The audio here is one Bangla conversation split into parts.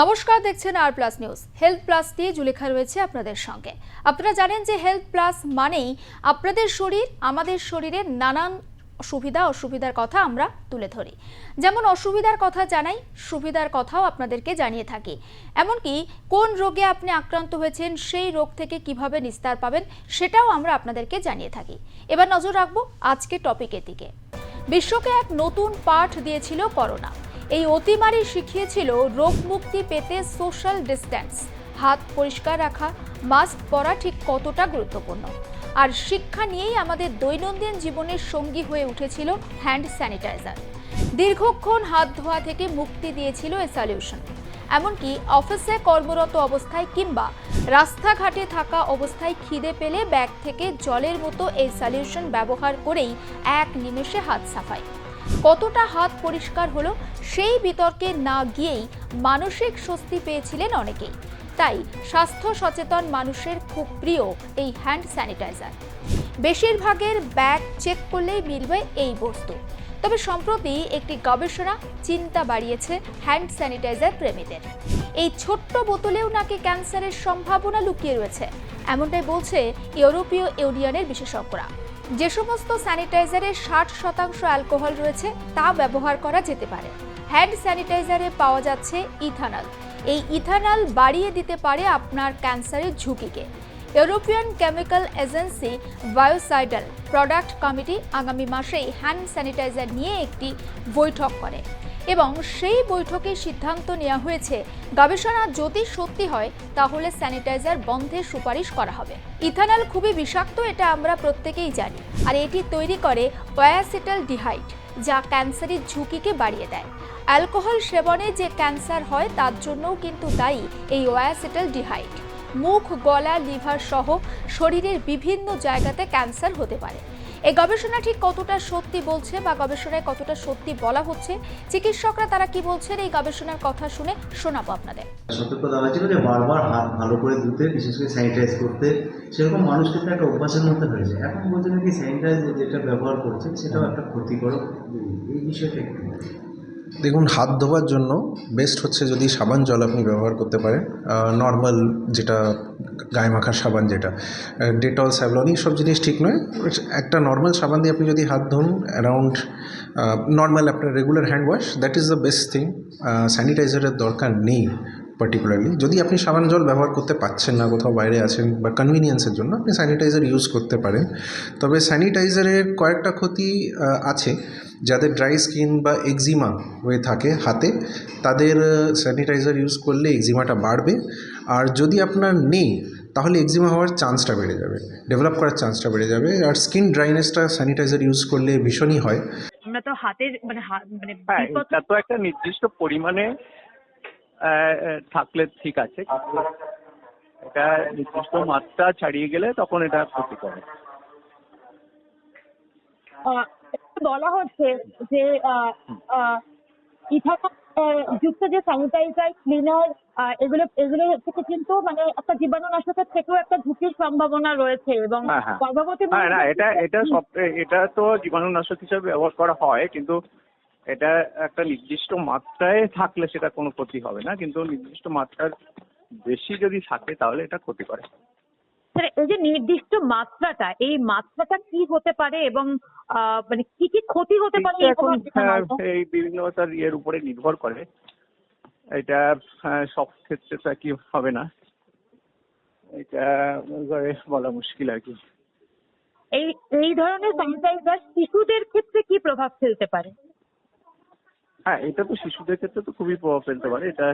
নমস্কার, দেখছেন R plus news health plus দিয়ে জুলেখা রয়েছে আপনাদের সঙ্গে। আপনারা জানেন যে হেলথ প্লাস মানেই আপনাদের শরীর, আমাদের শরীরের নানান সুবিধা, অসুবিধার কথা আমরা তুলে ধরি। যেমন অসুবিধার কথা জানাই, সুবিধার কথাও আপনাদেরকে জানিয়ে থাকি। এমনকি কোন রোগে আপনি আক্রান্ত হয়েছেন, সেই রোগ থেকে কীভাবে নিস্তার পাবেন, সেটাও আমরা আপনাদেরকে জানিয়ে থাকি। এবার নজর রাখব আজকে টপিকের দিকে। বিশ্বকে এক নতুন পাঠ দিয়েছিল করোনা। এই অতিমারি শিখিয়েছিল রোগ মুক্তি পেতে সোশ্যাল ডিস্ট্যান্স হাত পরিষ্কার রাখা মাস্ক পরা ঠিক কতটা গুরুত্বপূর্ণ? আর শিক্ষা নিয়েই আমাদের দৈনন্দিন জীবনের সঙ্গী হয়ে উঠেছিল হ্যান্ড স্যানিটাইজার দীর্ঘক্ষণ হাত ধোয়া থেকে মুক্তি দিয়েছিল এ সলিউশন এমনকি অফিসে কর্মরত অবস্থায় কিংবা রাস্তাঘাটে থাকা অবস্থায় খিদে পেলে ব্যাগ থেকে জলের মতো এই সলিউশন ব্যবহার করেই এক নিমেষে হাত সাফাই। কতটা হাত পরিষ্কার হলো সেই বিতর্কে না গিয়েই মানসিক স্বস্তি পেয়েছিলেন অনেকেই। তাই স্বাস্থ্য সচেতন মানুষের খুব প্রিয় এই হ্যান্ড স্যানিটাইজার। বেশিরভাগের ব্যাগ চেক করলেই মিলবে এই বস্তু। তবে সম্প্রতি একটি গবেষণা চিন্তা বাড়িয়েছে হ্যান্ড স্যানিটাইজার প্রেমীদের। এই ছোট্ট বোতলেও নাকি ক্যান্সারের সম্ভাবনা লুকিয়ে রয়েছে, এমনটাই বলছে ইউরোপীয় ইউনিয়নের বিশেষজ্ঞরা। যে সমস্ত স্যানিটাইজারে ষাট শতাংশ অ্যালকোহল রয়েছে, তা ব্যবহার করা যেতে পারে। হ্যান্ড স্যানিটাইজারে পাওয়া যাচ্ছে ইথানল। এই ইথানল বাড়িয়ে দিতে পারে আপনার ক্যান্সারের ঝুঁকিকে। European chemical agency biocidal product committee আগামী মাসেই হ্যান্ড স্যানিটাইজার নিয়ে একটি বৈঠক করে। এবং সেই বৈঠকে সিদ্ধান্ত নেওয়া হয়েছে, গবেষণা যদি সত্যি হয়, তাহলে স্যানিটাইজার বন্ধের সুপারিশ করা হবে। ইথানল খুবই বিষাক্ত, এটা আমরা প্রত্যেকেই জানি। আর এটি তৈরি করে ওয়াসিটাল ডিহাইড, যা ক্যান্সারের ঝুঁকিকে বাড়িয়ে দেয়। অ্যালকোহল সেবনে যে ক্যান্সার হয়, তার জন্যও কিন্তু দায়ী এই ওয়াসিটাল ডিহাইড। মুখ, গলা, লিভার সহ শরীরের বিভিন্ন জায়গাতে ক্যান্সার হতে পারে। এই গবেষণা ঠিক কতটা সত্যি বলছে বা গবেষণায় কতটা সত্যি বলা হচ্ছে? চিকিৎসকরা তারা কি বলছেন? এই গবেষণার কথা শুনে শোনাবো আপনাদের। সতর্ক দেওয়া ছিল যে বারবার হাত ভালো করে ধুতে বিশেষ করে স্যানিটাইজ করতে সেরকম মানুষ কিন্তু একটা অভ্যাসের মধ্যে হয়েছে এখন বলছে নাকি স্যানিটাইজ যেটা ব্যবহার করছে সেটাও একটা ক্ষতিকর এই বিষয়টা একটু দেখুন, হাত ধোয়ার জন্য বেস্ট হচ্ছে যদি সাবান জল আপনি ব্যবহার করতে পারেন। নর্মাল যেটা গায়ে মাখার সাবান যেটা ডেটল স্যাভলন সব জিনিস ঠিক নয়। একটা নর্মাল সাবান দিয়ে আপনি যদি হাত ধুন অ্যারাউন্ড নর্মাল আপনার regular hand wash that is the best thing স্যানিটাইজারের দরকার নেই পার্টিকুলারলি যদি আপনি সাবান জল ব্যবহার করতে পারছেন না, কোথাও বাইরে আছেন বা কনভিনিয়েন্সের জন্য, আপনি স্যানিটাইজার ইউজ করতে পারেন। তবে স্যানিটাইজারের কয়েকটা ক্ষতি আছে। যাদের ড্রাই স্কিন বা এক্সিমা হয়ে থাকে হাতে তাদের স্যানিটাইজার ইউজ করলে এক্সিমাটা বাড়বে। আর যদি আপনার নেই তাহলে এক্সিমা হওয়ার চান্সটা বেড়ে যাবে। ডেভেলপ করার চান্সটা বেড়ে যাবে। আর স্কিন ড্রাইনেসটা স্যানিটাইজার ইউজ করলে ভীষণই হয়। আমরা তো হাতের মানে হাত মানে হ্যাঁ এটা তো একটা নির্দিষ্ট পরিমাণে থাকলে ঠিক আছে এটা নির্দিষ্ট মাত্রা ছাড়িয়ে গেলে তখন এটা ক্ষতি করে বলা হচ্ছে যে আহ, আহ, যুক্ত যে স্যানিটাইজার ক্লিনার এগুলো এগুলো থেকে কিন্তু মানে একটা জীবাণুনাশকের থেকেও একটা ঝুঁকির সম্ভাবনা রয়েছে এবং হ্যাঁ, হ্যাঁ। গর্ভবতী হ্যাঁ না এটা এটা সব এটা তো জীবাণুনাশক হিসেবে ব্যবহার করা হয় কিন্তু এটা একটা নির্দিষ্ট মাত্রায় থাকলে সেটা কোনো ক্ষতি হবে না কিন্তু নির্দিষ্ট মাত্রার বেশি যদি থাকে তাহলে এটা ক্ষতি করে স্যার, এই যে নির্দিষ্ট মাত্রাটা এই মাত্রাটা কি হতে পারে এবং মানে কি কি ক্ষতি হতে পারে এখন হ্যাঁ? এই বিভিন্ন তার ইয়ের উপরে নির্ভর করে। এটা হ্যাঁ, সব ক্ষেত্রে তো একই হবে না? এটা বলা মুশকিল আর কি। এই এই ধরনের স্যানিটাইজার শিশুদের ক্ষেত্রে কি প্রভাব ফেলতে পারে? হ্যাঁ এটা তো শিশুদের ক্ষেত্রে তো খুবই প্রভাব ফেলতে পারে। এটা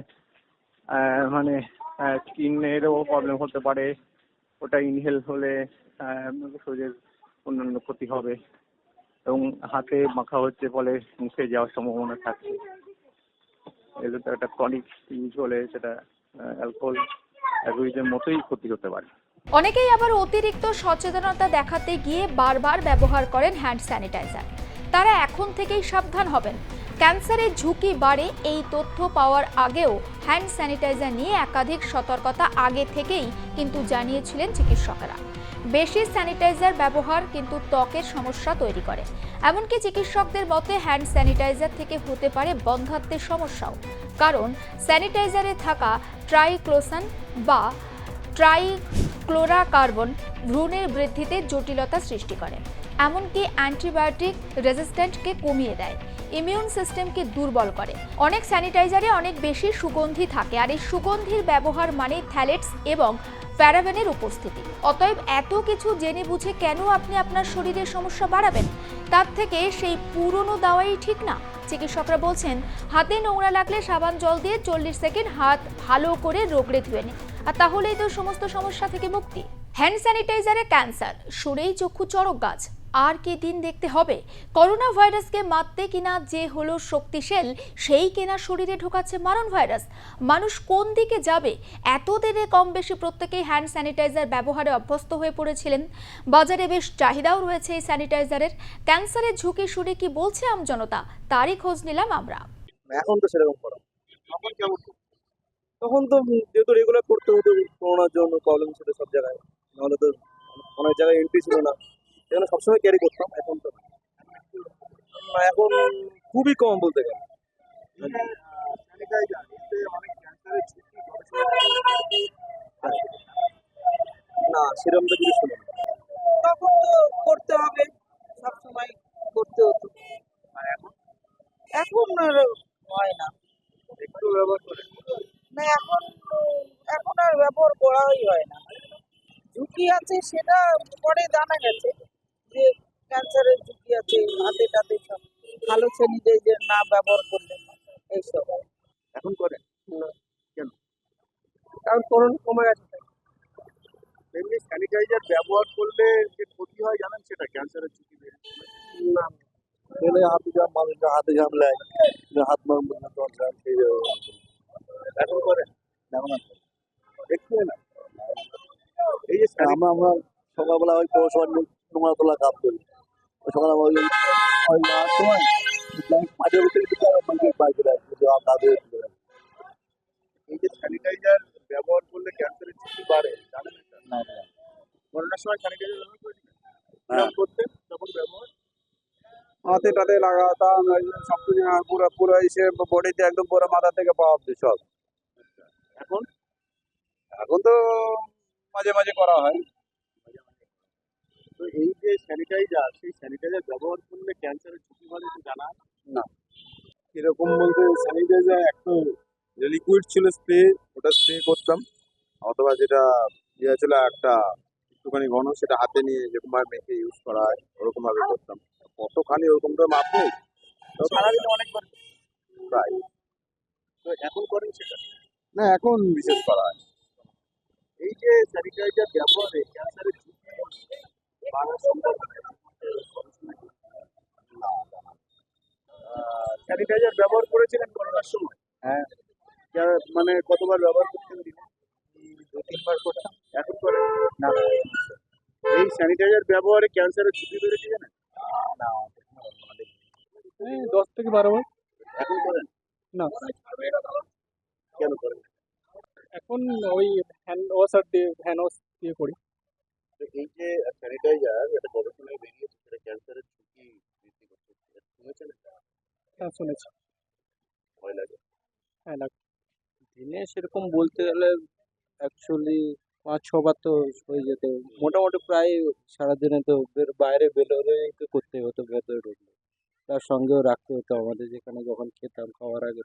মানে স্কিনেরও প্রবলেম হতে পারে। ওটা ইনহেল হলে শরীরের অন্যান্য ক্ষতি হবে এবং হাতে মাখা হচ্ছে ফলে মুখে যাওয়ার সম্ভাবনা থাকছে এগুলো তো একটা ক্রনিক ইউজ হলে সেটা অ্যালকোহল অ্যাগুইজের মতোই ক্ষতি হতে পারে। অনেকেই আবার অতিরিক্ত সচেতনতা দেখাতে গিয়ে বারবার ব্যবহার করেন হ্যান্ড স্যানিটাইজার তারা এখন থেকেই সাবধান হবেন। ক্যান্সারের ঝুঁকি বাড়ে, এই তথ্য পাওয়ার আগেও হ্যান্ড স্যানিটাইজার নিয়ে একাধিক সতর্কতা আগে থেকেই কিন্তু জানিয়েছিলেন চিকিৎসকেরা। বেশি স্যানিটাইজার ব্যবহার কিন্তু ত্বকের সমস্যা তৈরি করে। এমনকি চিকিৎসকদের মতে হ্যান্ড স্যানিটাইজার থেকে হতে পারে বন্ধাত্মের সমস্যাও। কারণ স্যানিটাইজারে থাকা ট্রাইক্লোসান বা ট্রাইক্লোরাকার্বন ভ্রূণের বৃদ্ধিতে জটিলতা সৃষ্টি করে। এমনকি অ্যান্টিবায়োটিক রেজিস্ট্যান্টকে কমিয়ে দেয়। ইমিউন সিস্টেমকে দুর্বল করে। অনেক স্যানিটাইজারে অনেক বেশি সুগন্ধি থাকে আর এই সুগন্ধির ব্যবহার মানে থ্যালেটস এবং প্যারাবেনের উপস্থিতি। অতএব এত কিছু জেনে বুঝে কেন আপনি আপনার শরীরের সমস্যা বাড়াবেন? তার থেকে সেই পুরনো দাওয়াই ঠিক না? চিকিৎসকরা বলছেন, হাতে নোংরা লাগলে সাবান জল দিয়ে চল্লিশ সেকেন্ড হাত ভালো করে রোগড়ে ধুয়ে নিন। আর তাহলেই তো সমস্ত সমস্যা থেকে মুক্তি। হ্যান্ড স্যানিটাইজারে ক্যান্সার সুরেই চক্ষু চড়ক গাছ। আর কি দিন দেখতে হবে? করোনা ভাইরাসকে মারতে কিনা যে হলো শক্তিশাল, সেই কিনা শরীরে ঢোকাচ্ছে মারণ ভাইরাস মানুষ কোন দিকে যাবে? এত দিনে কম বেশি প্রত্যেকেই হ্যান্ড স্যানিটাইজার ব্যবহারে অভ্যস্ত হয়ে পড়েছিলেন। বাজারে বেশ চাহিদাও রয়েছে এই স্যানিটাইজারের। ক্যান্সারের ঝুঁকি শুনে কি বলছে আমজনতা তারই খোঁজ নিলাম আমরা। এখন তো সেরকম তখন কেমন তখন তো যেহেতু রেগুলার করতে হতো, করোনার জন্য প্রবলেম ছিল সব জায়গায়। নাহলে তো অনেক জায়গায় এন্ট্রি ছিল না। সেখানে সবসময় ক্যারি করতাম এখন তো এখন খুবই কম বলতে গেলে। না সেরকম তো কিছু শুনে তখন তো করতে হবে সবসময় করতে হতো। এখন আর হয় না। একটু ব্যবহার করে। না এখন এখন আর ব্যবহার করাই হয় না। ঝুঁকি আছে সেটা পরে জানা গেছে। হাতে জাম হাত মার এখন করেন এখন আর না। এই যে আমরা আমরা সকালবেলা ওই পৌরসভার নোংরা তোলা কাজ করি। সকালবেলা ওই ওই সময় মাঠের ভিতরে কাজ হয়ে এই যে স্যানিটাইজার ব্যবহার করলে ক্যান্সারের ঝুঁকি বাড়ে জানেন না করোনার সময় স্যানিটাইজার ব্যবহার হ্যাঁ। করতেন তখন ব্যবহার হাতে টাতে লাগাতাম সব কিছু পুরো পুরো এসে বডিতে একদম পুরো মাথা থেকে পাওয়া অব্দি সব। এখন? এখন তো মাঝে মাঝে করা হয়। তো এই যে স্যানিটাইজার সেই স্যানিটাইজার ব্যবহার করলে ক্যান্সারের ঝুঁকি বাড়ে তো জানা? না। এরকম বলতে স্যানিটাইজার একটা লিকুইড ছিল স্প্রে ওটা স্প্রে করতাম। অথবা যেটা ইয়ে ছিল একটা একটুখানি ঘন সেটা হাতে নিয়ে যেরকম ভাবে মেখে ইউজ করা হয় ওরকম ভাবে করতাম। কতখানি ওরকম তো মাপ নেই সারাদিনে অনেকবার। প্রায়। তো এখন করেন সেটা? না এখন বিশেষ করা হয়। এই যে স্যানিটাইজার ব্যবহারে ক্যান্সারের স্যানিটাইজার ব্যবহার করেছিলেন করোনার সময়? হ্যাঁ। মানে কতবার ব্যবহার করতেন দিনে দু তিনবার করতাম এখন করেন? না। এই স্যানিটাইজার ব্যবহারে ক্যান্সারের ঝুঁকি বেড়েছে জানেন এই দশ থেকে বারো বার এখন করেন? না। কেন করেন? এখন ওই হ্যান্ড ওয়াশার দিয়ে হ্যান্ড ওয়াশ দিয়ে করি। তো এই যে স্যানিটাইজার এটা গবেষণায় বেরিয়েছে সেটা ক্যান্সারের ঝুঁকি বৃদ্ধি করছে। শুনেছেন হ্যাঁ শুনেছি। ভয় লাগে। হ্যাঁ লাগ। দিনে সেরকম বলতে গেলে অ্যাকচুয়ালি পাঁচ ছবার তো হয়ে যেত মোটামুটি প্রায় সারাদিনে তো বাইরে বেরোলেই তো করতে হতো, ভেতরে ঢুকলে। তার সঙ্গেও রাখতে হতো আমাদের যেখানে যখন খেতাম, খাওয়ার আগে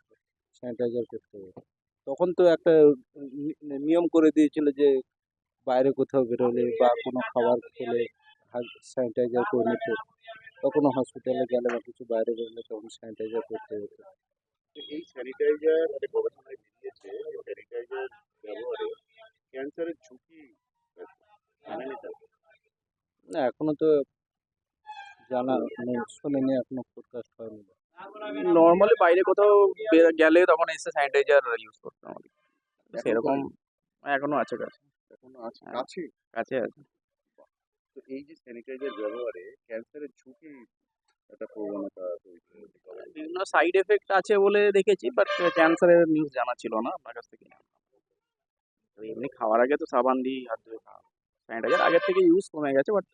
স্যানিটাইজার করতে হতো। তখন তো একটা নিয়ম করে দিয়েছিল যে বাইরে কোথাও বেরোলে বা কোনো খাবার খেলে স্যানিটাইজার করে নিতে তখনও হসপিটালে গেলে বা কিছু বাইরে বেরোলে তখন স্যানিটাইজার করতে হতো। এই স্যানিটাইজার গবেষণায় স্যানিটাইজার ব্যবহারে? ক্যান্সারের ঝুঁকি না এখনও তো জানা মানে শুনিনি এখনও পডকাস্ট হয়নি নর্মালি বাইরে কোথাও গেলে তখন এসে স্যানিটাইজার ইউজ করতাম আর কি। সেরকম এখনও আছে কাছে এখনও আছে হ্যাঁ। আছে কাছে আছে তো এই যে স্যানিটাইজার ব্যবহারে ক্যান্সারের ঝুঁকি একটা প্রবণতা। বিভিন্ন সাইড এফেক্ট আছে বলে দেখেছি বাট ক্যান্সারের নিউজ জানা ছিল না আপনার কাছ থেকে। তো এমনি খাওয়ার আগে তো সাবান দিয়ে হাত ধুয়ে খাওয়া স্যানিটাইজার আগের থেকে ইউজ কমে গেছে বাট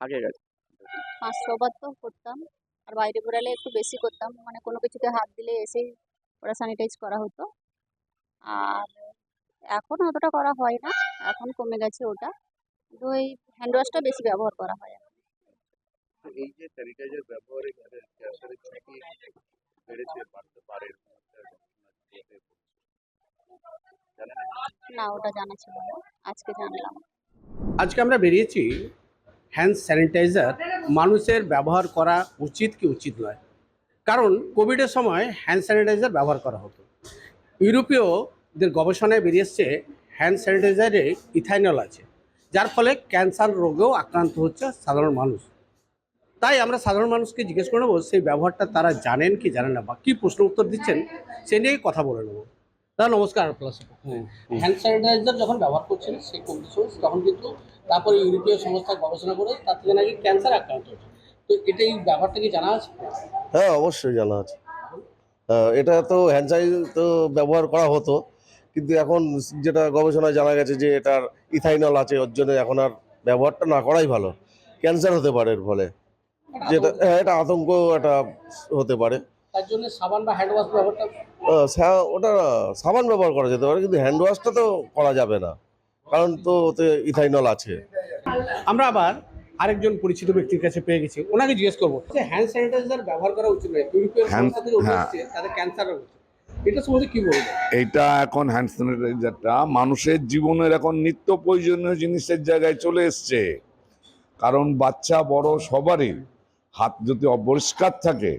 আগে গেছে। পাঁচ ছবার তো করতাম। আর বাইরে বেরালে একটু বেশি করতাম। মানে কোনো কিছুতে হাত দিলে এসেই ওরা স্যানিটাইজ করা হতো। আর এখন অতটা করা হয় না। এখন কমে গেছে ওটা। কিন্তু ওই হ্যান্ড ওয়াশটা বেশি ব্যবহার করা হয়। এই যে স্যানিটাইজার ব্যবহারে বেড়েছে? না, ওটা জানা ছিল না। আজকে জানলাম। আজকে আমরা বেরিয়েছি হ্যান্ড স্যানিটাইজার মানুষের ব্যবহার করা উচিত কি উচিত নয়। কারণ কোভিডের সময় হ্যান্ড স্যানিটাইজার ব্যবহার করা হতো। ইউরোপীয়দের গবেষণায় বেরিয়ে এসছে হ্যান্ড স্যানিটাইজারে ইথাইনল আছে, যার ফলে ক্যান্সার রোগেও আক্রান্ত হচ্ছে সাধারণ মানুষ। তাই আমরা সাধারণ মানুষকে জিজ্ঞেস করে নেব, সেই ব্যবহারটা তারা জানেন কি জানেন না, বা কী প্রশ্ন উত্তর দিচ্ছেন, সে নিয়েই কথা বলে নেব। দাদা নমস্কার প্লাস হ্যান্ড স্যানিটাইজার যখন ব্যবহার করছেন সেই কন্ডিশনস তখন কিন্তু তারপরে ইউরোপীয় সংস্থা গবেষণা করে তার থেকে নাকি ক্যান্সার আক্রান্ত হচ্ছে তো এটা এই ব্যাপারটা কি জানা আছে? হ্যাঁ অবশ্যই জানা আছে। এটা তো হ্যান্ড তো ব্যবহার করা হতো কিন্তু এখন যেটা গবেষণায় জানা গেছে যে এটার ইথাইনল আছে ওর জন্য এখন আর ব্যবহারটা না করাই ভালো। ক্যান্সার হতে পারে এর ফলে। যেটা হ্যাঁ, এটা আতঙ্ক একটা হতে পারে। তার জন্য সাবান বা হ্যান্ড ওয়াশ ব্যবহারটা ওটা সাবান ব্যবহার করা যেতে পারে কিন্তু হ্যান্ড ওয়াশটা তো করা যাবে না কারণ তো ওতে ইথাইনল আছে আমরা আবার আরেকজন পরিচিত ব্যক্তির কাছে পেয়ে গেছি ওনাকে জিজ্ঞেস করব যে হ্যান্ড স্যানিটাইজার ব্যবহার করা উচিত নয় হ্যাঁ। তাদের ক্যান্সার হচ্ছে এটা সম্বন্ধে কি বলব এইটা এখন হ্যান্ড স্যানিটাইজারটা মানুষের জীবনের এখন নিত্য প্রয়োজনীয় জিনিসের জায়গায় চলে এসছে কারণ বাচ্চা বড় সবারই হাত যদি অপরিষ্কার থাকে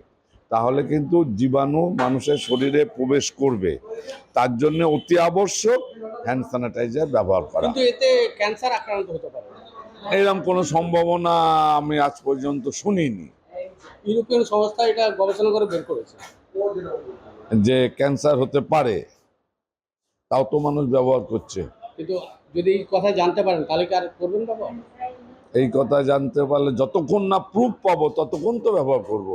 তাহলে কিন্তু জীবাণু মানুষের শরীরে প্রবেশ করবে। তার জন্য অতি আবশ্যক হ্যান্ড স্যানিটাইজার ব্যবহার করা। কিন্তু এতে ক্যান্সার আক্রান্ত হতে পারে। এরকম কোনো সম্ভাবনা আমি আজ পর্যন্ত শুনিনি। ইউরোপিয়ান সংস্থা এটা গবেষণা করে বের করেছে। যে ক্যান্সার হতে পারে তাও তো মানুষ ব্যবহার করছে। কিন্তু যদি এই কথা জানতে পারেন তাহলে কি আর করবেন ব্যবহার এই কথা জানতে পারলে যতক্ষণ না প্রুফ পাবো ততক্ষণ তো ব্যবহার করব।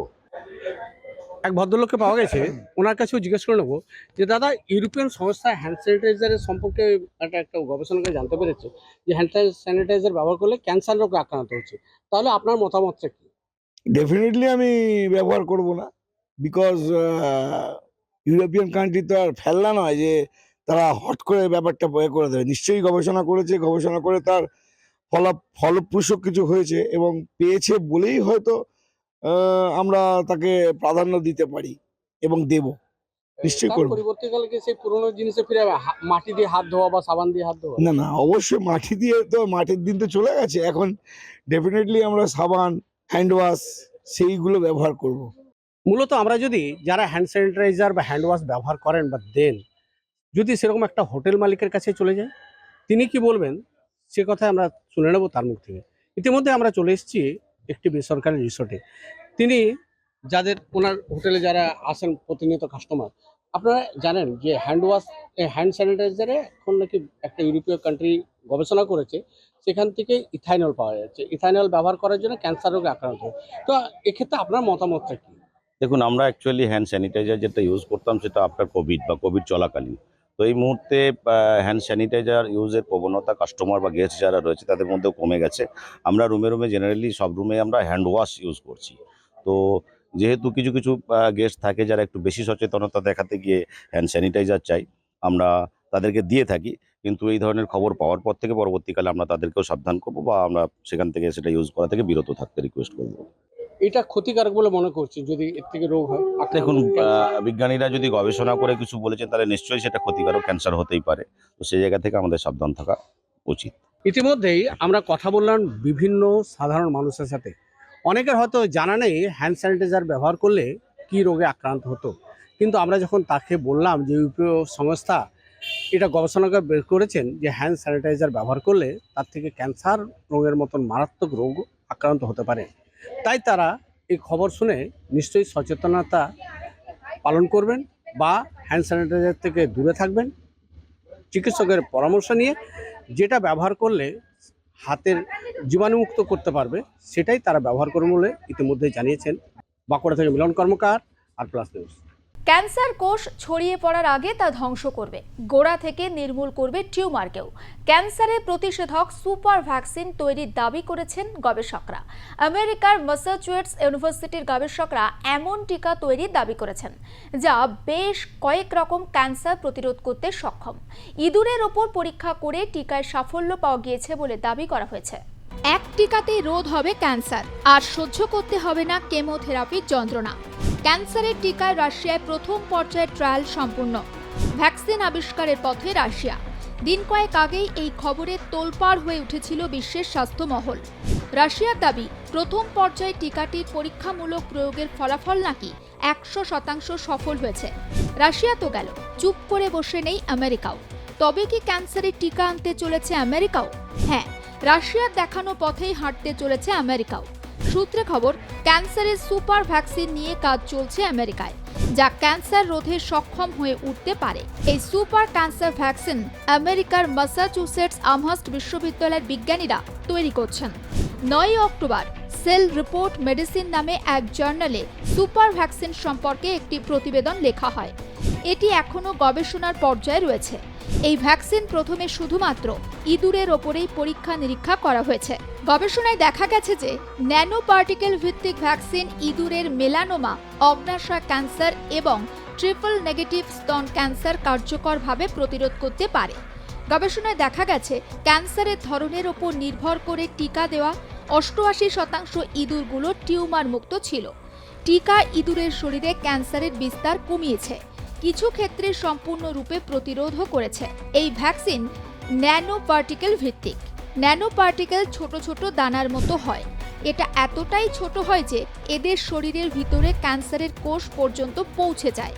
এক ভদ্রলোককে পাওয়া গেছে ওনার কাছেও জিজ্ঞেস করে নেব যে দাদা ইউরোপিয়ান সংস্থা হ্যান্ড স্যানিটাইজারের সম্পর্কে একটা একটা গবেষণা করে জানতে পেরেছে যে হ্যান্ড স্যানিটাইজার ব্যবহার করলে ক্যান্সার রোগে আক্রান্ত হচ্ছে। তাহলে আপনার মতামতটা কি? ডেফিনেটলি আমি ব্যবহার করব না বিকজ ইউরোপিয়ান কান্ট্রি তো আর ফেলনা নয় যে তারা হট করে ব্যাপারটা বয়ে করে দেবে। নিশ্চয়ই গবেষণা করেছে গবেষণা করে তার ফলা ফলপ্রসূ কিছু হয়েছে এবং পেয়েছে বলেই হয়তো আমরা তাকে প্রাধান্য দিতে পারি এবং দেব। নিশ্চয়ই তার করব। পরিবর্তীকালে কি সেই পুরোনো জিনিসে ফিরে মাটি দিয়ে হাত ধোয়া বা সাবান দিয়ে হাত ধোয়া? না না অবশ্যই মাটি দিয়ে তো মাটির দিন তো চলে গেছে। এখন ডেফিনেটলি আমরা সাবান হ্যান্ড ওয়াশ সেইগুলো ব্যবহার করব। মূলত আমরা যদি যারা হ্যান্ড স্যানিটাইজার বা হ্যান্ড ওয়াশ ব্যবহার করেন বা দেন যদি সেরকম একটা হোটেল মালিকের কাছে চলে যায় তিনি কি বলবেন? সে কথা আমরা শুনে নেব তার মুখ থেকে। ইতিমধ্যে আমরা চলে এসেছি একটি বেসরকারি রিসোর্টে। তিনি যাদের, ওনার হোটেলে যারা আসেন প্রতিনিয়ত কাস্টমার আপনারা জানেন যে হ্যান্ড ওয়াশ হ্যান্ড স্যানিটাইজারে এখন নাকি একটা ইউরোপীয় কান্ট্রি গবেষণা করেছে, সেখান থেকে ইথাইনল পাওয়া যাচ্ছে। ইথাইনল ব্যবহার করার জন্য ক্যান্সার রোগে আক্রান্ত। তো এক্ষেত্রে আপনার মতামতটা কি? দেখুন, আমরা অ্যাকচুয়ালি হ্যান্ড স্যানিটাইজার যেটা ইউজ করতাম সেটা আফটার কোভিড বা কোভিড চলাকালীন। তো এই মুহূর্তে হ্যান্ড স্যানিটাইজার ইউজের প্রবণতা কাস্টমার বা গেস্ট যারা রয়েছে তাদের মধ্যেও কমে গেছে। আমরা রুমে রুমে জেনারেলি সব রুমে আমরা হ্যান্ড ওয়াশ ইউজ করছি। তো যেহেতু কিছু কিছু গেস্ট থাকে যারা একটু বেশি সচেতনতা দেখাতে গিয়ে হ্যান্ড স্যানিটাইজার চাই, আমরা তাদেরকে দিয়ে থাকি। কিন্তু এই ধরনের খবর পাওয়ার পর থেকে পরবর্তীকালে আমরা তাদেরকেও সাবধান করব বা আমরা সেখান থেকে সেটা ইউজ করা থেকে বিরত থাকতে রিকোয়েস্ট করব। এটা ক্ষতিকারক বলে মনে করছি যদি এর থেকে রোগ হয় দেখুন বিজ্ঞানীরা যদি গবেষণা করে কিছু বলেছেন তাহলে নিশ্চয়ই সেটা ক্ষতিকারক ক্যান্সার হতেই পারে। তো সেই জায়গা থেকে আমাদের সাবধান থাকা উচিত। ইতিমধ্যেই আমরা কথা বললাম বিভিন্ন সাধারণ মানুষের সাথে। অনেকের হয়তো জানা নেই হ্যান্ড স্যানিটাইজার ব্যবহার করলে কি রোগে আক্রান্ত হতো। কিন্তু আমরা যখন তাকে বললাম যে ইউপিও সংস্থা এটা গবেষণা করে বের করেছেন যে হ্যান্ড স্যানিটাইজার ব্যবহার করলে তার থেকে ক্যান্সার রোগের মতন মারাত্মক রোগ আক্রান্ত হতে পারে। তাই তারা এই খবর শুনে নিশ্চয়ই সচেতনতা পালন করবেন বা হ্যান্ড স্যানিটাইজার থেকে দূরে থাকবেন। চিকিৎসকের পরামর্শ নিয়ে যেটা ব্যবহার করলে হাতের জীবাণুমুক্ত করতে পারবে, সেটাই তারা ব্যবহার করবে বলে ইতিমধ্যে জানিয়েছেন। বাঁকুড়া থেকে Milan Karmakar, R plus news. Cancer কোষ ছড়িয়ে পড়ার আগে তা ধ্বংস করবে। গোড়া থেকে নির্মূল করবে টিউমারকেও। ক্যান্সারের প্রতিষেধক সুপার ভ্যাকসিন তৈরির দাবি করেছেন গবেষকরা। আমেরিকার ম্যাসাচুয়েটস ইউনিভার্সিটির গবেষকরা এমন টিকা তৈরির দাবি করেছেন, যা বেশ কয়েক রকম ক্যান্সার প্রতিরোধ করতে সক্ষম। ইঁদুরের ওপর পরীক্ষা করে টিকায় সাফল্য পাওয়া গিয়েছে বলে দাবি করা হয়েছে। এক টিকাতেই রোধ হবে ক্যান্সার। আর সহ্য করতে হবে না কেমোথেরাপির যন্ত্রণা। ক্যান্সারের টিকায় রাশিয়ায় প্রথম পর্যায়ের ট্রায়াল সম্পূর্ণ। ভ্যাকসিন আবিষ্কারের পথে রাশিয়া। দিন কয়েক আগেই এই খবরে তোলপাড় হয়ে উঠেছিল বিশ্বের স্বাস্থ্য মহল রাশিয়ার দাবি, প্রথম পর্যায়ে টিকাটির পরীক্ষামূলক প্রয়োগের ফলাফল নাকি একশো শতাংশ সফল হয়েছে। রাশিয়া তো গেল, চুপ করে বসে নেই আমেরিকাও। তবে কি ক্যান্সারের টিকা আনতে চলেছে আমেরিকাও? হ্যাঁ রাশিয়ার দেখানো পথেই হাঁটতে চলেছে আমেরিকাও। সূত্রে খবর, ক্যান্সারের সুপার ভ্যাকসিন নিয়ে কাজ চলছে আমেরিকায়, যা ক্যান্সার রোধে সক্ষম হয়ে উঠতে পারে। এই সুপার ক্যান্সার ভ্যাকসিন আমেরিকার ম্যাসাচুসেটস আমহাস্ট বিশ্ববিদ্যালয়ের বিজ্ঞানীরা তৈরি করছেন। নয় অক্টোবর, সেল রিপোর্ট মেডিসিন নামে এক জার্নালে সুপার ভ্যাকসিন সম্পর্কে একটি প্রতিবেদন লেখা হয়। এটি এখনও গবেষণার পর্যায়ে রয়েছে। এই ভ্যাকসিন প্রথমে শুধুমাত্র ইঁদুরের ওপরেই পরীক্ষা নিরীক্ষা করা হয়েছে। গবেষণায় দেখা গেছে যে ন্যানো পার্টিকেল ভিত্তিক ভ্যাকসিন ইঁদুরের মেলানোমা, অগ্নাশয় ক্যান্সার এবং ট্রিপল নেগেটিভ স্তন ক্যান্সার কার্যকরভাবে প্রতিরোধ করতে পারে। গবেষণায় দেখা গেছে, ক্যান্সারের ধরনের ওপর নির্ভর করে টিকা দেওয়া অষ্টআশি শতাংশ ইঁদুরগুলো টিউমার মুক্ত ছিল। টিকা ইঁদুরের শরীরে ক্যান্সারের বিস্তার কমিয়েছে। কিছু ক্ষেত্রে সম্পূর্ণরূপে প্রতিরোধও করেছে। এই ভ্যাকসিন ন্যানো পার্টিকেল ভিত্তিক। ন্যানো পার্টিকেল ছোট ছোট দানার মতো হয়। এটা এতটাই ছোট হয় যে এদের শরীরের ভিতরে ক্যান্সারের কোষ পর্যন্ত পৌঁছে যায়।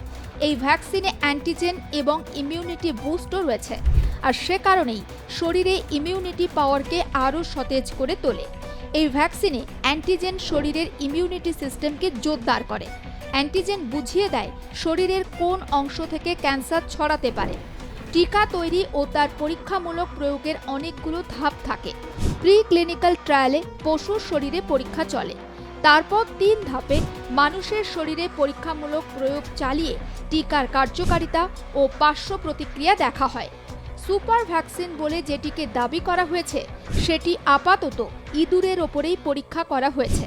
এই ভ্যাকসিনে অ্যান্টিজেন এবং ইমিউনিটি বুস্টও রয়েছে। আর সে কারণেই শরীরে ইমিউনিটি পাওয়ারকে আরও সতেজ করে তোলে। এই ভ্যাকসিনে অ্যান্টিজেন শরীরের ইমিউনিটি সিস্টেমকে জোরদার করে। অ্যান্টিজেন বুঝিয়ে দেয় শরীরের কোন অংশ থেকে ক্যান্সার ছড়াতে পারে। টিকা তৈরি ও তার পরীক্ষামূলক প্রয়োগের অনেকগুলো ধাপ থাকে। প্রি ক্লিনিক্যাল ট্রায়ালে পশুর শরীরে পরীক্ষা চলে। তারপর তিন ধাপে মানুষের শরীরে পরীক্ষামূলক প্রয়োগ চালিয়ে টিকার কার্যকারিতা ও পার্শ্ব প্রতিক্রিয়া দেখা হয়। সুপার ভ্যাকসিন বলে যেটিকে দাবি করা হয়েছে, সেটি আপাতত ইঁদুরের ওপরেই পরীক্ষা করা হয়েছে।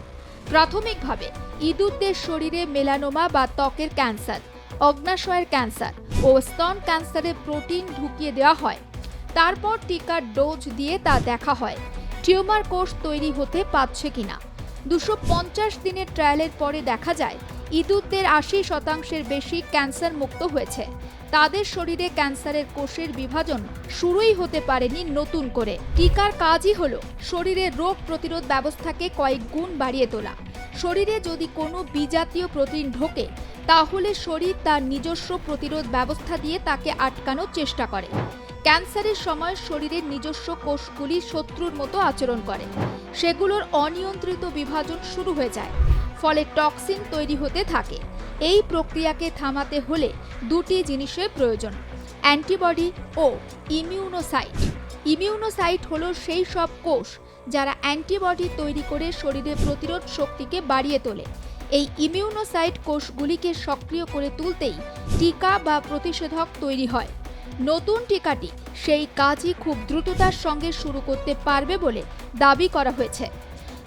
প্রাথমিকভাবে ইঁদুরদের শরীরে মেলানোমা বা ত্বকের ক্যান্সার, অগ্নাশয়ের ক্যান্সার ও স্তন ক্যান্সারের প্রোটিন ঢুকিয়ে দেওয়া হয়। তারপর টিকার ডোজ দিয়ে তা দেখা হয়, টিউমার কোষ তৈরি হতে পারছে কিনা। দুশো পঞ্চাশ দিনের ট্রায়ালের পরে দেখা যায়, ইঁদুরদের আশি শতাংশের বেশি ক্যান্সার মুক্ত হয়েছে। তাদের শরীরে ক্যান্সারের কোষের বিভাজন শুরুই হতে পারেনি নতুন করে। টিকার কাজই হলো শরীরের রোগ প্রতিরোধ ব্যবস্থাকে কয়েক গুণ বাড়িয়ে তোলা। শরীরে যদি কোনো বিজাতীয় প্রোটিন ঢোকে, তাহলে শরীর তার নিজস্ব প্রতিরোধ ব্যবস্থা দিয়ে তাকে আটকানোর চেষ্টা করে। ক্যান্সারের সময় শরীরের নিজস্ব কোষগুলি শত্রুর মতো আচরণ করে। সেগুলোর অনিয়ন্ত্রিত বিভাজন শুরু হয়ে যায়। ফলে টক্সিন তৈরি হতে থাকে। এই প্রক্রিয়াকে থামাতে হলে দুটি জিনিসের প্রয়োজন, অ্যান্টিবডি ও ইমিউনোসাইট। ইমিউনোসাইট হলো সেই সব কোষ যারা অ্যান্টিবডি তৈরি করে শরীরে প্রতিরোধ শক্তিকে বাড়িয়ে তোলে। এই ইমিউনোসাইট কোষগুলিকে সক্রিয় করে তুলতেই টিকা বা প্রতিষেধক তৈরি হয়। নতুন টিকাটি সেই কাজই খুব দ্রুততার সঙ্গে শুরু করতে পারবে বলে দাবি করা হয়েছে।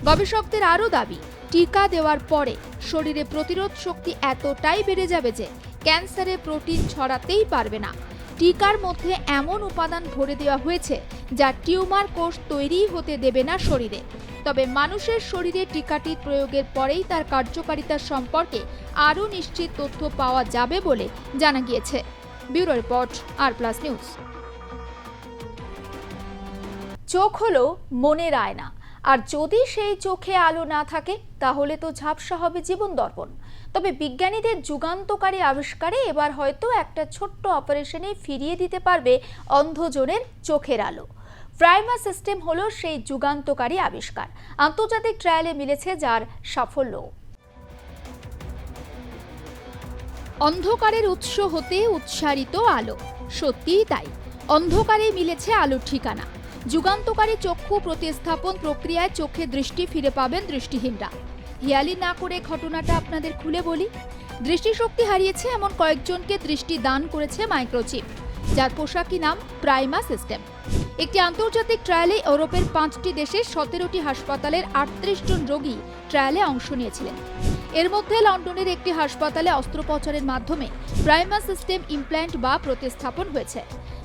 গবেষকদের আরও দাবি টিকা দেওয়ার পরে শরীরে প্রতিরোধ শক্তি এতটাই বেড়ে যাবে যে ক্যান্সারে প্রোটিন ছড়াতেই পারবে না। টিকার মধ্যে এমন উপাদান ভরে দেওয়া হয়েছে যা টিউমার কোষ তৈরি হতে দেবে না শরীরে। তবে মানুষের শরীরে টিকাটি প্রয়োগের পরেই তার কার্যকারিতা সম্পর্কে আরও নিশ্চিত তথ্য পাওয়া যাবে বলে জানা গিয়েছে। Bureau report, R plus news. চোখ হলো মনের আয়না। আর যদি সেই চোখে আলো না থাকে, তাহলে তো ঝাপসা হবে জীবন দর্পণ। তবে বিজ্ঞানীদের যুগান্তকারী আবিষ্কারে এবার হয়তো একটা ছোট্ট অপারেশনে ফিরিয়ে দিতে পারবে অন্ধজনের চোখের আলো। প্রাইমা সিস্টেম হলো সেই যুগান্তকারী আবিষ্কার। আন্তর্জাতিক ট্রায়ালে মিলেছে যার সাফল্য। অন্ধকারের উৎস হতে উৎসারিত আলো। সত্যিই তাই। অন্ধকারে মিলেছে আলোর ঠিকানা। যুগান্তকারী চক্ষু প্রতিস্থাপন প্রক্রিয়ায় চোখে দৃষ্টি ফিরে পাবেন দৃষ্টিহীনরা। হিয়ালি না করে ঘটনাটা আপনাদের খুলে বলি। দৃষ্টিশক্তি হারিয়েছে এমন কয়েকজনকে দৃষ্টি দান করেছে মাইক্রোচিপ, যার পোশাকি নাম প্রাইমা সিস্টেম। একটি আন্তর্জাতিক ট্রায়ালে ইউরোপের পাঁচটি দেশের সতেরোটি হাসপাতালের আটত্রিশ জন রোগী ট্রায়ালে অংশ নিয়েছিলেন। এর মধ্যে লন্ডনের একটি হাসপাতালে অস্ত্রোপচারের মাধ্যমে প্রাইমা সিস্টেম ইমপ্ল্যান্ট বা প্রতিস্থাপন হয়েছে,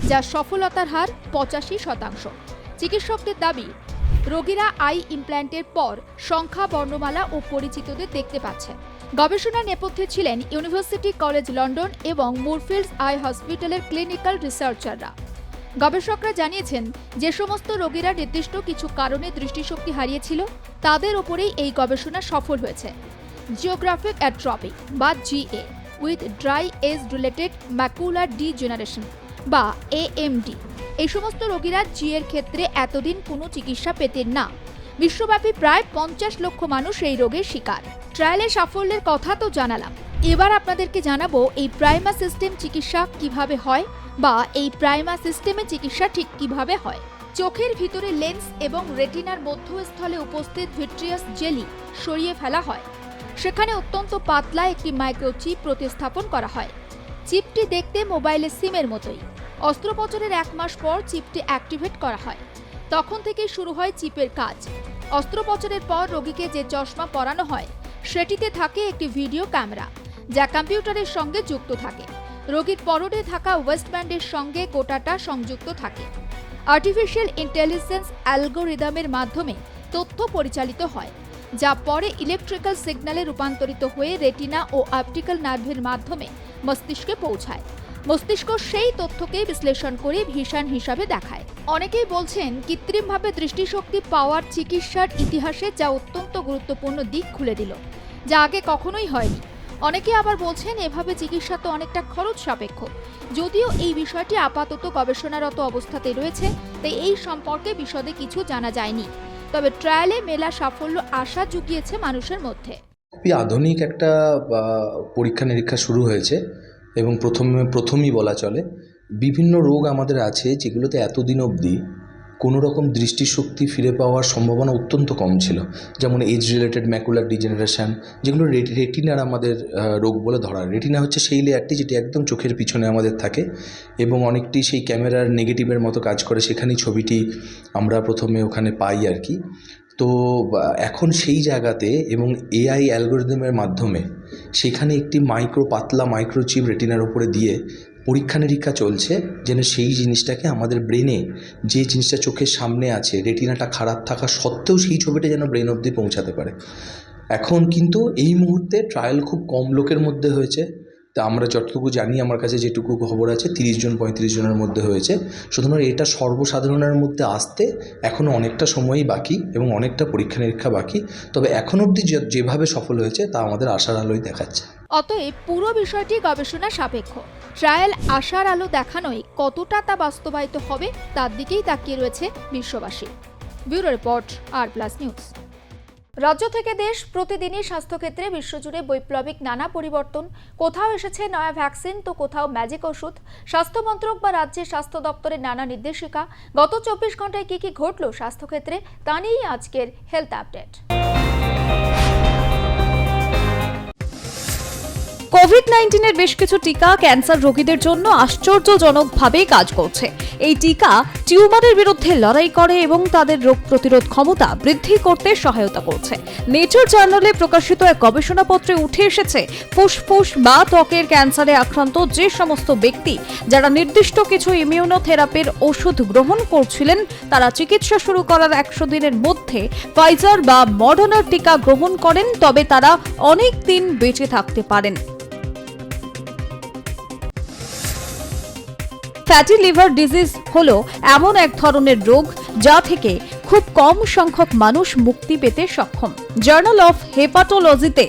যা সফলতার হার পঁচাশি শতাংশ। চিকিৎসকদের দাবি, রোগীরা আই ইমপ্ল্যান্টের পর সংখ্যা, বর্ণমালা ও পরিচিতদের দেখতে পাচ্ছে। গবেষণার নেপথ্যে ছিলেন ইউনিভার্সিটি কলেজ লন্ডন এবং মুরফিল্ডস আই হসপিটালের ক্লিনিক্যাল রিসার্চাররা। গবেষকরা জানিয়েছেন, যে সমস্ত রোগীরা নির্দিষ্ট কিছু কারণে দৃষ্টিশক্তি হারিয়েছিল, তাদের ওপরেই এই গবেষণা সফল হয়েছে। জিওগ্রাফিক অ্যাট্রপি বা GA with dry age related macular degeneration বা এএমডি এই সমস্ত রোগীরা জি এর ক্ষেত্রে এতদিন কোনো চিকিৎসা পেতেন না। বিশ্বব্যাপী প্রায় পঞ্চাশ লক্ষ মানুষ এই রোগের শিকার। ট্রায়ালের সাফল্যের কথা তো জানালাম। এবার আপনাদেরকে জানাব এই প্রাইমা সিস্টেম চিকিৎসা কীভাবে হয়, বা এই প্রাইমা সিস্টেমে চিকিৎসা ঠিক কীভাবে হয়। চোখের ভিতরে লেন্স এবং রেটিনার মধ্যস্থলে উপস্থিত ভিট্রিয়াস জেলি সরিয়ে ফেলা হয়। সেখানে অত্যন্ত পাতলা একটি মাইক্রোচিপ প্রতিস্থাপন করা হয়। চিপটি দেখতে মোবাইলের সিমের মতোই। অস্ত্রোপচারের এক মাস পর চিপটি অ্যাক্টিভেট করা হয়। তখন থেকেই শুরু হয় চিপের কাজ। অস্ত্রোপচারের পর রোগীকে যে চশমা পরানো হয়, সেটিতে থাকে একটি ভিডিও ক্যামেরা, যা কম্পিউটারের সঙ্গে যুক্ত থাকে। রোগীর পরনে থাকা ওয়েস্টব্যান্ডের সঙ্গে গোটাটা সংযুক্ত থাকে। আর্টিফিশিয়াল ইন্টেলিজেন্স অ্যালগোরিদমের মাধ্যমে তথ্য পরিচালিত হয়। যা পরে ইলেকট্রিক্যাল সিগন্যালে রূপান্তরিত হয়ে রেটিনা ও অপটিক্যাল নার্ভের মাধ্যমে মস্তিষ্কে পৌঁছায়। মস্তিষ্ক সেই তথ্যকে বিশ্লেষণ করে ভিশন হিসাবে দেখায়। অনেকেই বলছেন কৃত্রিমভাবে দৃষ্টিশক্তি পাওয়ার চিকিৎসার ইতিহাসে যা অত্যন্ত গুরুত্বপূর্ণ দিক খুলে দিল, যা আগে কখনোই হয়নি। অনেকে আবার বলছেন এভাবে চিকিৎসা তো অনেকটা খরচ সাপেক্ষ। যদিও এই বিষয়টি আপাতত গবেষণারত অবস্থাতে রয়েছে, তাই এই সম্পর্কে বিশদে কিছু জানা যায়নি। তবে ট্রায়ালে মেলা সাফল্য আশা জুগিয়েছে মানুষের মধ্যে। খুবই আধুনিক একটা পরীক্ষা নিরীক্ষা শুরু হয়েছে এবং প্রথমে, প্রথমই বলা চলে। বিভিন্ন রোগ আমাদের আছে যেগুলোতে এতদিন অবধি কোনো রকম দৃষ্টিশক্তি ফিরে পাওয়ার সম্ভাবনা অত্যন্ত কম ছিল। যেমন এজ রিলেটেড ম্যাকুলার ডিজেনারেশন যেগুলো রেটি- রেটিনার আমাদের রোগ বলে ধরা। রেটিনা হচ্ছে সেই লেয়ারটি যেটি একদম চোখের পিছনে আমাদের থাকে এবং অনেকটি সেই ক্যামেরার নেগেটিভের মতো কাজ করে। সেখানেই ছবিটি আমরা প্রথমে ওখানে পাই আর কি। তো এখন সেই জায়গাতে এবং এআই অ্যালগোরিদমের মাধ্যমে সেখানে একটি মাইক্রো পাতলা মাইক্রোচিপ রেটিনার উপরে দিয়ে পরীক্ষা নিরীক্ষা চলছে, যেন সেই জিনিসটাকে আমাদের ব্রেনে যে জিনিসটা চোখের সামনে আছে, রেটিনাটা খারাপ থাকা সত্ত্বেও সেই ছবিটা যেন ব্রেন অবধি পৌঁছাতে পারে। এখন কিন্তু এই মুহূর্তে ট্রায়াল খুব কম লোকের মধ্যে হয়েছে। তা আমরা যতটুকু জানি, আমার কাছে যেটুকু খবর আছে, তিরিশ জন, পঁয়ত্রিশ জনের মধ্যে হয়েছে। সুতরাং এটা সর্বসাধারণের মধ্যে আসতে এখনও অনেকটা সময়ই বাকি এবং অনেকটা পরীক্ষা নিরীক্ষা বাকি। তবে এখন অবধি যেভাবে সফল হয়েছে তা আমাদের আশার আলোই দেখাচ্ছে। অতএব পুরো বিষয়টি গবেষণা সাপেক্ষ। ট্রায়াল আশার আলো দেখানোয় কতটা তা বাস্তবায়িত হবে তার দিকেই তাকিয়ে রয়েছে বিশ্ববাসী। Bureau report, R plus news. রাজ্য থেকে দেশ প্রতিদিনই স্বাস্থ্যক্ষেত্রে বিশ্বজুড়ে বৈপ্লবিক নানা পরিবর্তন। কোথাও এসেছে নয়া ভ্যাকসিন, তো কোথাও ম্যাজিক ওষুধ। স্বাস্থ্যমন্ত্রক বা রাজ্যের স্বাস্থ্য দপ্তরের নানা নির্দেশিকা। গত চব্বিশ ঘন্টায় কি কি ঘটল স্বাস্থ্যক্ষেত্রে, তা নিয়েই আজকের হেলথ আপডেট কোভিড নাইন্টিনের বেশ কিছু টিকা ক্যান্সার রোগীদের জন্য আশ্চর্যজনকভাবে কাজ করছে। এই টিকা টিউমারের বিরুদ্ধে লড়াই করে এবং তাদের রোগ প্রতিরোধ ক্ষমতা বৃদ্ধি করতে সহায়তা করছে। নেচার জার্নালে প্রকাশিত এক গবেষণাপত্রে উঠে এসেছে, ফুসফুস বা ত্বকের ক্যান্সারে আক্রান্ত যে সমস্ত ব্যক্তি যারা নির্দিষ্ট কিছু ইমিউনোথেরাপির ওষুধ গ্রহণ করছিলেন, তারা চিকিৎসা শুরু করার একশো দিনের মধ্যে ফাইজার বা মডার্নার টিকা গ্রহণ করেন, তবে তারা অনেক দিন বেঁচে থাকতে পারেন। ফ্যাটি লিভার ডিজিজ হলো এমন এক ধরনের রোগ যা থেকে খুব কম সংখ্যক মানুষ মুক্তি পেতে সক্ষম। জার্নাল অফ হেপাটোলজিতে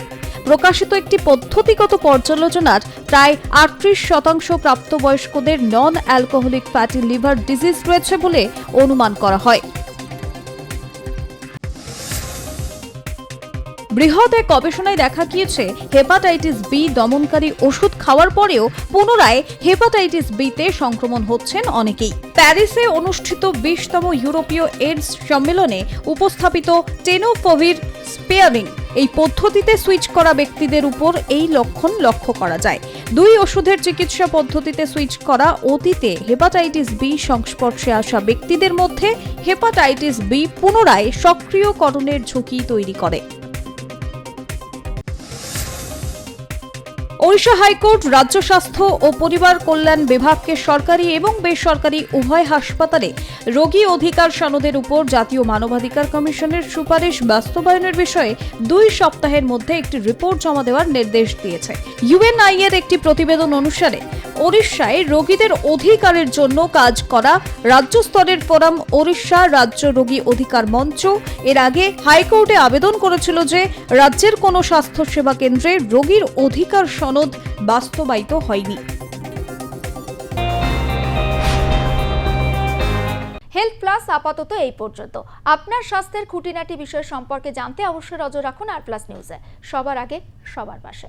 প্রকাশিত একটি পদ্ধতিগত পর্যালোচনার প্রায় আটত্রিশ শতাংশ প্রাপ্তবয়স্কদের non alcoholic fatty liver disease রয়েছে বলে অনুমান করা হয়। বৃহৎ এক গবেষণায় দেখা গিয়েছে, হেপাটাইটিস বি দমনকারী ওষুধ খাওয়ার পরেও পুনরায় হেপাটাইটিস বিতে সংক্রমণ হচ্ছেন অনেকেই। প্যারিসে অনুষ্ঠিত বিশতম ইউরোপীয় এইডস সম্মেলনে উপস্থাপিত টেনোফোভির স্পেয়ারিং এই পদ্ধতিতে সুইচ করা ব্যক্তিদের উপর এই লক্ষণ লক্ষ্য করা যায়। দুই ওষুধের চিকিৎসা পদ্ধতিতে সুইচ করা অতীতে হেপাটাইটিস বি সংস্পর্শে আসা ব্যক্তিদের মধ্যে হেপাটাইটিস বি পুনরায় সক্রিয়করণের ঝুঁকি তৈরি করে। ওড়িশা হাইকোর্ট, রাজ্য স্বাস্থ্য ও পরিবার কল্যাণ বিভাগকে সরকারি এবং বেসরকারি উভয় হাসপাতালে রোগী অধিকার সনদের উপর জাতীয় মানবাধিকার কমিশনের সুপারিশ বাস্তবায়নের বিষয়ে দুই সপ্তাহের মধ্যে একটি রিপোর্ট জমা দেওয়ার নির্দেশ দিয়েছে। ইউএনআই এর একটি প্রতিবেদন অনুসারে, ওড়িশায় রোগীদের অধিকারের জন্য কাজ করা রাজ্য স্তরের ফোরাম ওড়িশা রাজ্য রোগী অধিকার মঞ্চ। এর আগে হাইকোর্টে আবেদন করেছিল যে, রাজ্যের কোনো স্বাস্থ্যসেবা কেন্দ্রে রোগীর অধিকার সনদ বাস্তবায়িত হয়নি। হেলথ প্লাস আপাতত এই পর্যন্ত। আপনার স্বাস্থ্যের খুঁটিনাটি বিষয় সম্পর্কে জানতে অবশ্যই নজর রাখুন আর প্লাস নিউজে সবার আগে, সবার পাশে।